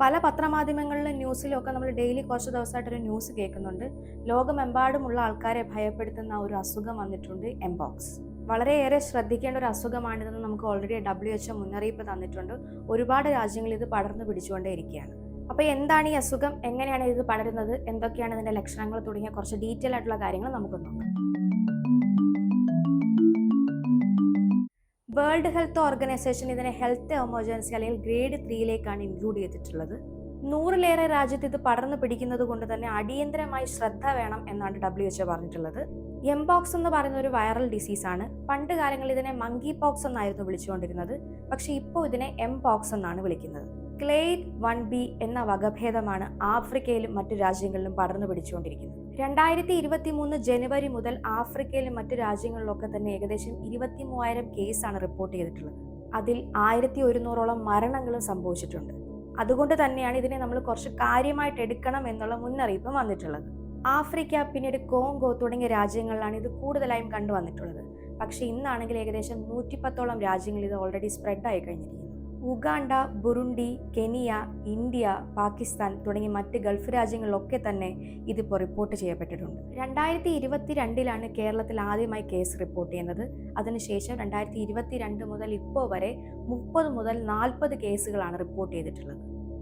പല പത്രമാധ്യമങ്ങളിലും ന്യൂസിലും ഒക്കെ നമ്മൾ ഡെയിലി കുറച്ച് ദിവസമായിട്ടൊരു ന്യൂസ് കേൾക്കുന്നുണ്ട്. ലോകമെമ്പാടുമുള്ള ആൾക്കാരെ ഭയപ്പെടുത്തുന്ന ഒരു അസുഖം വന്നിട്ടുണ്ട് എംബോക്സ് വളരെയേറെ ശ്രദ്ധിക്കേണ്ട ഒരു അസുഖമാണിതെന്ന് നമുക്ക് ഓൾറെഡി ഡബ്ല്യു എച്ച് മുന്നറിയിപ്പ് തന്നിട്ടുണ്ട്. ഒരുപാട് രാജ്യങ്ങളിൽ ഇത് പടർന്നു പിടിച്ചുകൊണ്ടേയിരിക്കുകയാണ് അപ്പോൾ എന്താണ് ഈ അസുഖം? എങ്ങനെയാണ് ഇത് പടരുന്നത്? എന്തൊക്കെയാണ് ഇതിന്റെ ലക്ഷണങ്ങൾ? തുടങ്ങിയ കുറച്ച് ഡീറ്റെയിൽ ആയിട്ടുള്ള കാര്യങ്ങൾ നമുക്ക് നോക്കാം. വേൾഡ് ഹെൽത്ത് ഓർഗനൈസേഷൻ ഇതിനെ ഹെൽത്ത് എമർജൻസി അല്ലെങ്കിൽ ഗ്രേഡ് ത്രീയിലേക്കാണ് ഇൻക്ലൂഡ് ചെയ്തിട്ടുള്ളത്. നൂറിലേറെ രാജ്യത്ത് ഇത് പടർന്നു പിടിക്കുന്നത് കൊണ്ട് തന്നെ അടിയന്തരമായി ശ്രദ്ധ വേണം എന്നാണ് ഡബ്ല്യു എച്ച് പറഞ്ഞിട്ടുള്ളത്. എംബോക്സ് എന്ന് പറയുന്ന ഒരു വൈറൽ ഡിസീസാണ് പണ്ട് കാലങ്ങളിൽ ഇതിനെ മങ്കി പോക്സ് എന്നായിരുന്നു വിളിച്ചുകൊണ്ടിരുന്നത്. പക്ഷേ ഇപ്പോൾ ഇതിനെ എംബോക്സ് എന്നാണ് വിളിക്കുന്നത്. ക്ലേറ്റ് വൺ ബി എന്ന വകഭേദമാണ് ആഫ്രിക്കയിലും മറ്റു രാജ്യങ്ങളിലും പടർന്നു പിടിച്ചുകൊണ്ടിരിക്കുന്നത്. രണ്ടായിരത്തി ഇരുപത്തി മൂന്ന് ജനുവരി മുതൽ ആഫ്രിക്കയിലും മറ്റു രാജ്യങ്ങളിലൊക്കെ തന്നെ ഏകദേശം ഇരുപത്തി മൂവായിരം കേസാണ് റിപ്പോർട്ട് ചെയ്തിട്ടുള്ളത്. അതിൽ ആയിരത്തി ഒരുന്നൂറോളം മരണങ്ങളും സംഭവിച്ചിട്ടുണ്ട്. അതുകൊണ്ട് തന്നെയാണ് ഇതിനെ നമ്മൾ കുറച്ച് കാര്യമായിട്ട് എടുക്കണം എന്നുള്ള മുന്നറിയിപ്പ് വന്നിട്ടുള്ളത്. ആഫ്രിക്ക പിന്നീട് കോങ്കോ തുടങ്ങിയ രാജ്യങ്ങളിലാണ് ഇത് കൂടുതലായും കണ്ടുവന്നിട്ടുള്ളത്. പക്ഷേ ഇന്നാണെങ്കിൽ ഏകദേശം നൂറ്റിപ്പത്തോളം രാജ്യങ്ങളിൽ ഇത് ഓൾറെഡി സ്പ്രെഡ് ആയി കഴിഞ്ഞിരിക്കുന്നു. Uganda Burundi Kenya India Pakistan തുടങ്ങിയ മറ്റ് ഗൾഫ് രാജ്യങ്ങളിലൊക്കെ തന്നെ ഇതിപ്പോൾ റിപ്പോർട്ട് ചെയ്യപ്പെട്ടിട്ടുണ്ട്. രണ്ടായിരത്തി ഇരുപത്തി രണ്ടിലാണ് കേരളത്തിൽ ആദ്യമായി കേസ് റിപ്പോർട്ട് ചെയ്യുന്നത്. അതിനുശേഷം രണ്ടായിരത്തി ഇരുപത്തി രണ്ട് മുതൽ ഇപ്പോൾ വരെ മുപ്പത് മുതൽ നാൽപ്പത് കേസുകളാണ് റിപ്പോർട്ട് ചെയ്തിട്ടുള്ളത്.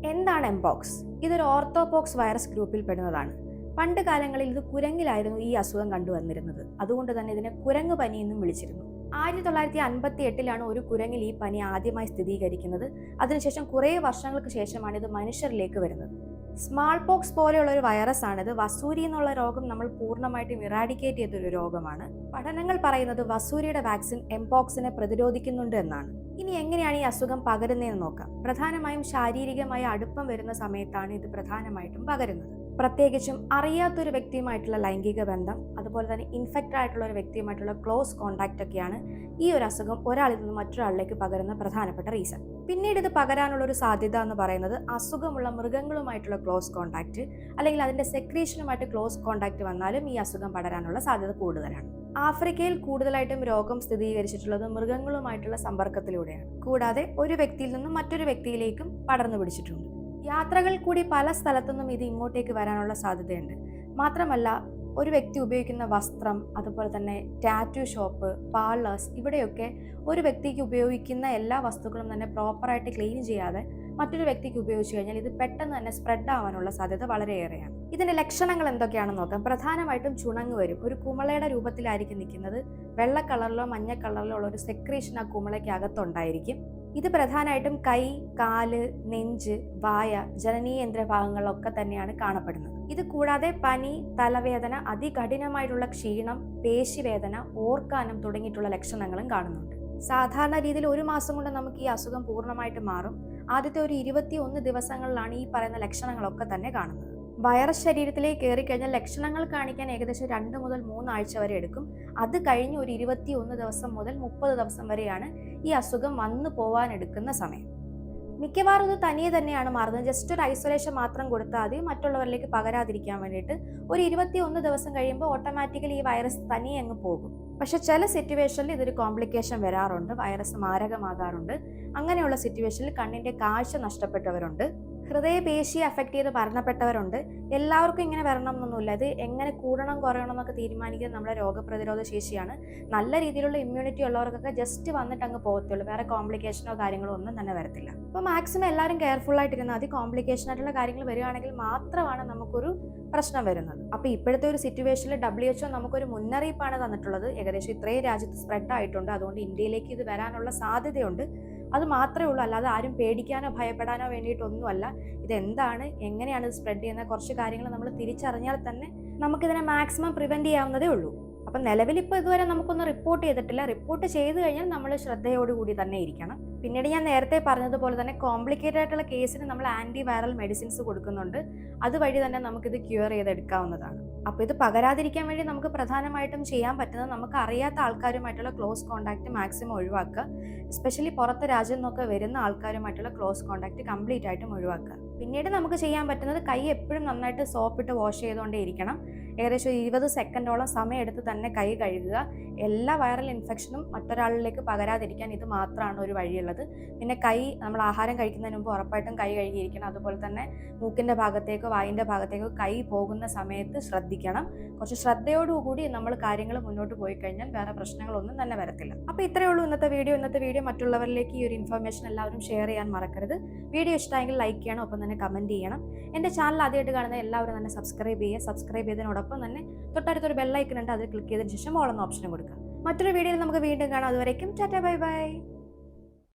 എന്താണ് എംപോക്സ് ഇതൊരു ഓർത്തോപോക്സ് വൈറസ് ഗ്രൂപ്പിൽ പെടുന്നതാണ്. പണ്ട് കാലങ്ങളിൽ ഇത് കുരങ്ങിലായിരുന്നു ഈ അസുഖം കണ്ടുവന്നിരുന്നത്. അതുകൊണ്ട് തന്നെ ഇതിനെ കുരങ്ങ് പനി എന്നും വിളിച്ചിരുന്നു. ആയിരത്തി തൊള്ളായിരത്തി അൻപത്തി എട്ടിലാണ് ഒരു കുരങ്ങിൽ ഈ പനി ആദ്യമായി സ്ഥിരീകരിക്കുന്നത്. അതിനുശേഷം കുറേ വർഷങ്ങൾക്ക് ശേഷമാണ് ഇത് മനുഷ്യരിലേക്ക് വരുന്നത്. സ്മാൾ പോക്സ് പോലെയുള്ള ഒരു വൈറസ് ആണിത് വസൂരി എന്നുള്ള രോഗം നമ്മൾ പൂർണമായിട്ടും ഇറാഡിക്കേറ്റ് ചെയ്തൊരു രോഗമാണ്. പഠനങ്ങൾ പറയുന്നത് വസൂരിയുടെ വാക്സിൻ എംപോക്സിനെ പ്രതിരോധിക്കുന്നുണ്ട് എന്നാണ്. ഇനി എങ്ങനെയാണ് ഈ അസുഖം പകരുന്നതെന്ന് നോക്കാം. പ്രധാനമായും ശാരീരികമായ അടുപ്പം വരുന്ന സമയത്താണ് ഇത് പ്രധാനമായിട്ടും പകരുന്നത്. പ്രത്യേകിച്ചും അറിയാത്തൊരു വ്യക്തിയുമായിട്ടുള്ള ലൈംഗിക ബന്ധം അതുപോലെ തന്നെ ഇൻഫെക്റ്റഡ് ആയിട്ടുള്ള ഒരു വ്യക്തിയുമായിട്ടുള്ള ക്ലോസ് കോൺടാക്റ്റ് ഒക്കെയാണ് ഈ ഒരു അസുഖം ഒരാളിൽ നിന്ന് മറ്റൊരാളിലേക്ക് പകരുന്ന പ്രധാനപ്പെട്ട റീസൺ. പിന്നീട് ഇത് പകരാനുള്ള ഒരു സാധ്യത എന്ന് പറയുന്നത് അസുഖമുള്ള മൃഗങ്ങളുമായിട്ടുള്ള ക്ലോസ് കോൺടാക്റ്റ് അല്ലെങ്കിൽ അതിന്റെ സെക്രീഷനുമായിട്ട് ക്ലോസ് കോൺടാക്റ്റ് വന്നാലും ഈ അസുഖം പടരാനുള്ള സാധ്യത കൂടുതലാണ്. ആഫ്രിക്കയിൽ കൂടുതലായിട്ടും രോഗം സ്ഥിരീകരിച്ചിട്ടുള്ളത് മൃഗങ്ങളുമായിട്ടുള്ള സമ്പർക്കത്തിലൂടെയാണ്. കൂടാതെ ഒരു വ്യക്തിയിൽ നിന്നും മറ്റൊരു വ്യക്തിയിലേക്കും പടർന്നു പിടിച്ചിട്ടുണ്ട്. യാത്രകൾ കൂടി പല സ്ഥലത്തുനിന്നും ഇത് ഇങ്ങോട്ടേക്ക് വരാനുള്ള സാധ്യതയുണ്ട്. മാത്രമല്ല ഒരു വ്യക്തി ഉപയോഗിക്കുന്ന വസ്ത്രം അതുപോലെ തന്നെ ടാറ്റു ഷോപ്പ് പാർലേഴ്സ് ഇവിടെയൊക്കെ ഒരു വ്യക്തിക്ക് ഉപയോഗിക്കുന്ന എല്ലാ വസ്തുക്കളും തന്നെ പ്രോപ്പറായിട്ട് ക്ലീൻ ചെയ്യാതെ മറ്റൊരു വ്യക്തിക്ക് ഉപയോഗിച്ച് കഴിഞ്ഞാൽ ഇത് പെട്ടെന്ന് തന്നെ സ്പ്രെഡ് ആവാനുള്ള സാധ്യത വളരെയേറെയാണ്. ഇതിന്റെ ലക്ഷണങ്ങൾ എന്തൊക്കെയാണെന്ന് നോക്കാം. പ്രധാനമായിട്ടും ചുണങ്ങ് വരും. ഒരു കുമളയുടെ രൂപത്തിലായിരിക്കും നിൽക്കുന്നത്. വെള്ള കളറിലോ മഞ്ഞ കളറിലോ ഉള്ള ഒരു സെക്രീഷൻ ആ കുമളയ്ക്ക് അകത്തുണ്ടായിരിക്കും. ഇത് പ്രധാനമായിട്ടും കൈ കാൽ നെഞ്ച് വായ ജനനീയേന്ദ്ര ഭാഗങ്ങളിലൊക്കെ തന്നെയാണ് കാണപ്പെടുന്നത്. ഇത് കൂടാതെ പനി തലവേദന അതികഠിനമായിട്ടുള്ള ക്ഷീണം പേശിവേദന ഓർക്കാനം തുടങ്ങിയിട്ടുള്ള ലക്ഷണങ്ങളും കാണുന്നുണ്ട്. സാധാരണ രീതിയിൽ ഒരു മാസം കൊണ്ട് നമുക്ക് ഈ അസുഖം പൂർണമായിട്ട് മാറും. ആദ്യത്തെ ഒരു ഇരുപത്തി ഒന്ന് ദിവസങ്ങളിലാണ് ഈ പറയുന്ന ലക്ഷണങ്ങളൊക്കെ തന്നെ കാണുന്നത്. വൈറസ് ശരീരത്തിലേക്ക് കയറി കഴിഞ്ഞാൽ ലക്ഷണങ്ങൾ കാണിക്കാൻ ഏകദേശം രണ്ട് മുതൽ മൂന്നാഴ്ച വരെ എടുക്കും. അത് കഴിഞ്ഞ് ഒരു ഇരുപത്തി ഒന്ന് ദിവസം മുതൽ മുപ്പത് ദിവസം വരെയാണ് ഈ അസുഖം വന്നു പോവാൻ എടുക്കുന്ന സമയം. മിക്കവാറും ഇത് തനിയെ തന്നെയാണ് മാറുന്നത്. ജസ്റ്റ് ഒരു ഐസൊലേഷൻ മാത്രം കൊടുത്താൽ മതി. മറ്റുള്ളവരിലേക്ക് പകരാതിരിക്കാൻ വേണ്ടിയിട്ട് ഒരു ഇരുപത്തി ഒന്ന് ദിവസം കഴിയുമ്പോൾ ഓട്ടോമാറ്റിക്കലി ഈ വൈറസ് തനിയെ അങ്ങ് പോകും. പക്ഷെ ചില സിറ്റുവേഷനിൽ ഇതൊരു കോംപ്ലിക്കേഷൻ വരാറുണ്ട്. വൈറസ് മാരകമാകാറുണ്ട്. അങ്ങനെയുള്ള സിറ്റുവേഷനിൽ കണ്ണിന്റെ കാഴ്ച നഷ്ടപ്പെട്ടവരുണ്ട്. ഹൃദയപേശി അഫക്റ്റ് ചെയ്ത് മരണപ്പെട്ടവരുണ്ട്. എല്ലാവർക്കും ഇങ്ങനെ വരണം എന്നൊന്നുമില്ല ഇത് എങ്ങനെ കൂടണം കുറയണം എന്നൊക്കെ തീരുമാനിക്കുന്നത് നമ്മുടെ രോഗപ്രതിരോധ ശേഷിയാണ്. നല്ല രീതിയിലുള്ള ഇമ്മ്യൂണിറ്റി ഉള്ളവർക്കൊക്കെ ജസ്റ്റ് വന്നിട്ട് അങ്ങ് പോകത്തുള്ളൂ. വേറെ കോംപ്ലിക്കേഷനോ കാര്യങ്ങളോ ഒന്നും തന്നെ വരത്തില്ല. അപ്പോൾ മാക്സിമം എല്ലാവരും കെയർഫുൾ ആയിട്ടിരുന്നാൽ മതി കോംപ്ലിക്കേഷൻ ആയിട്ടുള്ള കാര്യങ്ങൾ വരികയാണെങ്കിൽ മാത്രമാണ് നമുക്കൊരു പ്രശ്നം വരുന്നത്. അപ്പോൾ ഇപ്പോഴത്തെ ഒരു സിറ്റുവേഷനിൽ ഡബ്ല്യു എച്ച്ഒ നമുക്കൊരു മുന്നറിയിപ്പാണ് തന്നിട്ടുള്ളത്. ഏകദേശം ഇത്രയും രാജ്യത്ത് സ്പ്രെഡ് ആയിട്ടുണ്ട്. അതുകൊണ്ട് ഇന്ത്യയിലേക്ക് ഇത് വരാനുള്ള സാധ്യതയുണ്ട്. അത് മാത്രമേ ഉള്ളൂ. അല്ലാതെ ആരും പേടിക്കാനോ ഭയപ്പെടാനോ വേണ്ടിയിട്ടൊന്നുമല്ല. ഇതെന്താണ്? എങ്ങനെയാണ് സ്പ്രെഡ് ചെയ്യുന്ന കുറച്ച് കാര്യങ്ങൾ നമ്മൾ തിരിച്ചറിഞ്ഞാൽ തന്നെ നമുക്കിതിനെ മാക്സിമം പ്രിവെന്റ് ചെയ്യാവുന്നതേ ഉള്ളൂ. അപ്പം നിലവിൽ ഇപ്പോൾ ഇതുവരെ നമുക്കൊന്ന് റിപ്പോർട്ട് ചെയ്തിട്ടില്ല. റിപ്പോർട്ട് ചെയ്തു കഴിഞ്ഞാൽ നമ്മൾ ശ്രദ്ധയോടുകൂടി തന്നെ ഇരിക്കണം. പിന്നീട് ഞാൻ നേരത്തെ പറഞ്ഞതുപോലെ തന്നെ കോംപ്ലിക്കേറ്റഡ് ആയിട്ടുള്ള കേസിന് നമ്മൾ ആന്റി വൈറൽ മെഡിസിൻസ് കൊടുക്കുന്നുണ്ട്. അതുവഴി തന്നെ നമുക്കിത് ക്യൂർ ചെയ്തെടുക്കാവുന്നതാണ്. അപ്പോൾ ഇത് പകരാതിരിക്കാൻ വേണ്ടി നമുക്ക് പ്രധാനമായിട്ടും ചെയ്യാൻ പറ്റുന്നത് നമുക്ക് അറിയാത്ത ആൾക്കാരുമായിട്ടുള്ള ക്ലോസ് കോൺടാക്റ്റ് മാക്സിമം ഒഴിവാക്കുക. എസ്പെഷ്യലി പുറത്തെ രാജ്യം നിന്നൊക്കെ വരുന്ന ആൾക്കാരുമായിട്ടുള്ള ക്ലോസ് കോൺടാക്റ്റ് കംപ്ലീറ്റ് ആയിട്ടും ഒഴിവാക്കുക. പിന്നീട് നമുക്ക് ചെയ്യാൻ പറ്റുന്നത് കൈ എപ്പോഴും നന്നായിട്ട് സോപ്പിട്ട് വാഷ് ചെയ്തുകൊണ്ടേ ഇരിക്കണം. ഏകദേശം ഇരുപത് സെക്കൻഡോളം സമയമെടുത്ത് തന്നെ കൈ കഴുകുക. എല്ലാ വൈറൽ ഇൻഫെക്ഷനും മറ്റൊരാളിലേക്ക് പകരാതിരിക്കാൻ ഇത് മാത്രമാണ് ഒരു വഴിയുള്ളത്. പിന്നെ കൈ നമ്മൾ ആഹാരം കഴിക്കുന്നതിന് മുമ്പ് ഉറപ്പായിട്ടും കൈ കഴുകിയിരിക്കണം. അതുപോലെ തന്നെ മൂക്കിന്റെ ഭാഗത്തേക്കോ വായിന്റെ ഭാഗത്തേക്കോ കൈ പോകുന്ന സമയത്ത് ശ്രദ്ധിക്കണം. കുറച്ച് ശ്രദ്ധയോടുകൂടി നമ്മൾ കാര്യങ്ങൾ മുന്നോട്ട് പോയി കഴിഞ്ഞാൽ വേറെ പ്രശ്നങ്ങളൊന്നും തന്നെ വരത്തില്ല. അപ്പോൾ ഇത്രയേ ഉള്ളൂ ഇന്നത്തെ വീഡിയോ ഇന്നത്തെ വീഡിയോ മറ്റുള്ളവരിലേക്ക് ഈ ഒരു ഇൻഫർമേഷൻ എല്ലാവരും ഷെയർ ചെയ്യാൻ മറക്കരുത്. വീഡിയോ ഇഷ്ടമായെങ്കിൽ ലൈക്ക് ചെയ്യണം ഒപ്പം തന്നെ കമന്റ് ചെയ്യണം. എന്റെ ചാനൽ ആദ്യമായിട്ട് കാണുന്ന എല്ലാവരും തന്നെ സബ്സ്ക്രൈബ് ചെയ്യുക. സബ്സ്ക്രൈബ് ചെയ്തതിനോടൊപ്പം തന്നെ തൊട്ടടുത്തൊരു ബെല്ലൈക്കൺ ഉണ്ട്. അത് ക്ലിക്ക് ചെയ്തതിന് ശേഷം ഓളെന്ന ഓപ്ഷനും കൊടുക്കുക. മറ്റൊരു വീഡിയോയിൽ നമുക്ക് വീണ്ടും കാണാം. അതുവരേക്കും ടാറ്റ ബൈ ബൈ.